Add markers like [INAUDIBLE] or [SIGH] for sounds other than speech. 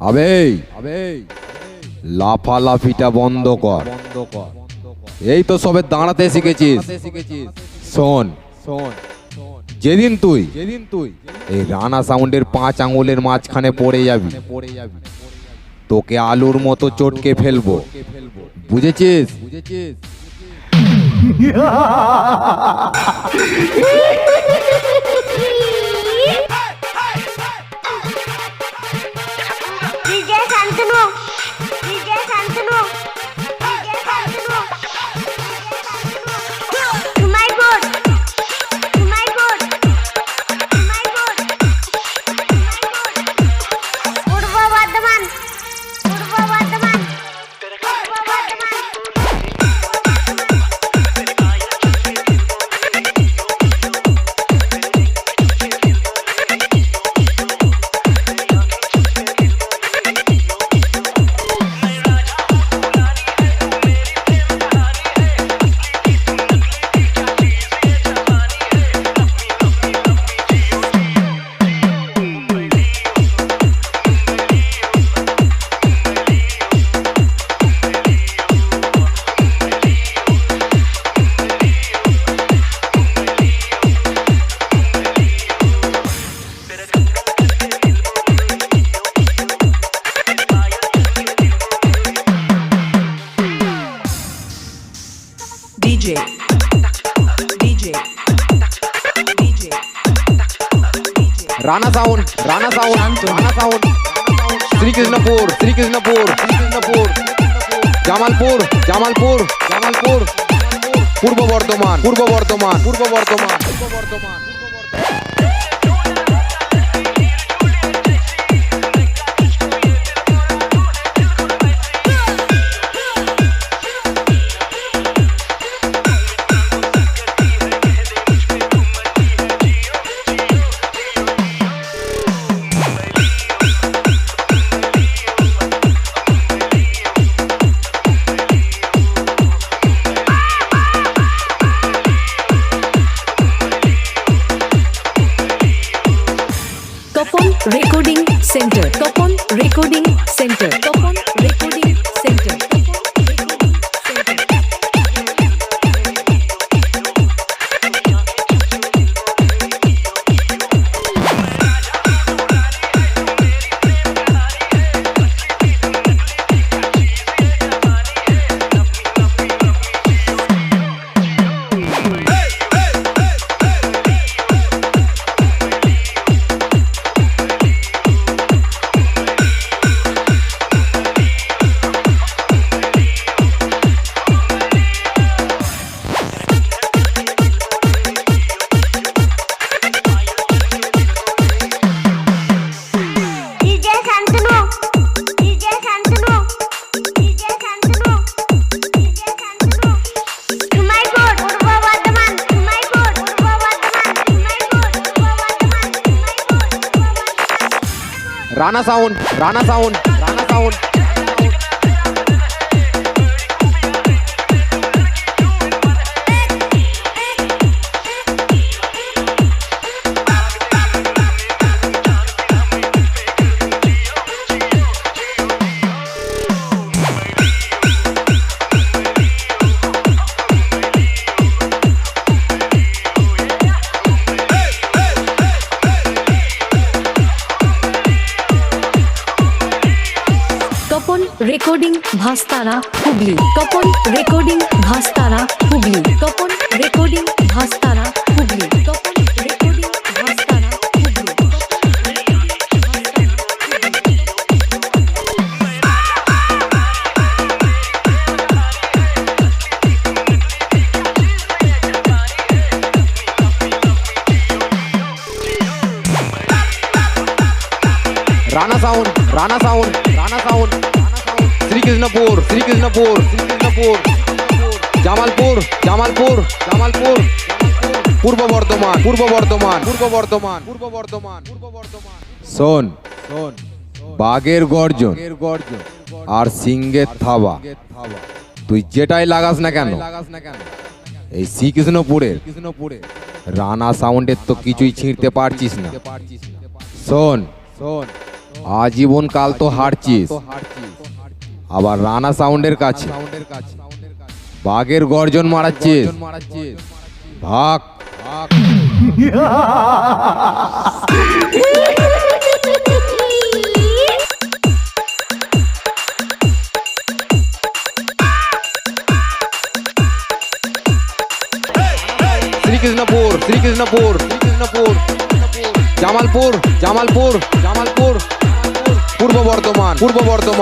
আবে লাফালাফিটা বন্ধ কর। এই তো সবে দাঁড়াতে শিখেছিস। শোন শোন যেদিন তুই যেদিন তুই এই রানা সাউন্ডের পাঁচ আঙুলের মাঝখানে পড়ে যাবি পড়ে যাবি তোকে আলুর মতো চটকে ফেলব। বুঝেছিস? [LAUGHS] বুঝেছিস విజయ సంతును విజయ సంతును Rana sound Rana sound Rana sound Srikrishnapur Srikrishnapur Srikrishnapur Jamalpur Jamalpur Jamalpur Purba Bardhaman Purba Bardhaman Purba Bardhaman Purba Bardhaman Tapan centre Tapan recording centre Tapan Bardhaman Rana sound Rana sound Rana recording Bhastara Hooghly Tapan recording Bhastara Hooghly Tapan recording Bhastara Hooghly Tapan recording Bhastara Hooghly Tapan recording Bhastara Hooghly Rana Srikrishnapur Srikrishnapur Srikrishnapur. Jamalpur Jamalpur Jamalpur. Purba Bardhaman Purba Bardhaman Purba Bardhaman Purba Bardhaman Purba Bardhaman. শোন শোন বাঘের গর্জন গর্জন আর সিংহের থাবা। তুই যেটাই লাগাস না কেন লাগাস না কেন এই শ্রীকৃষ্ণপুরের রানা সাউন্ডের তো কিছুই ছিঁড়তে পারছিস না। শোন শোন আজীবন কাল তো হারছিস। হারছিস। আবার রানা সাউন্ডের কাছে। বাঘের গর্জন ভাগ। শ্রীকৃষ্ণপুর শ্রীকৃষ্ণপুর শ্রীকৃষ্ণপুর। জামালপুর জামালপুর জামালপুর। পূর্ব বর্ধমান পূর্ব বর্ধমান।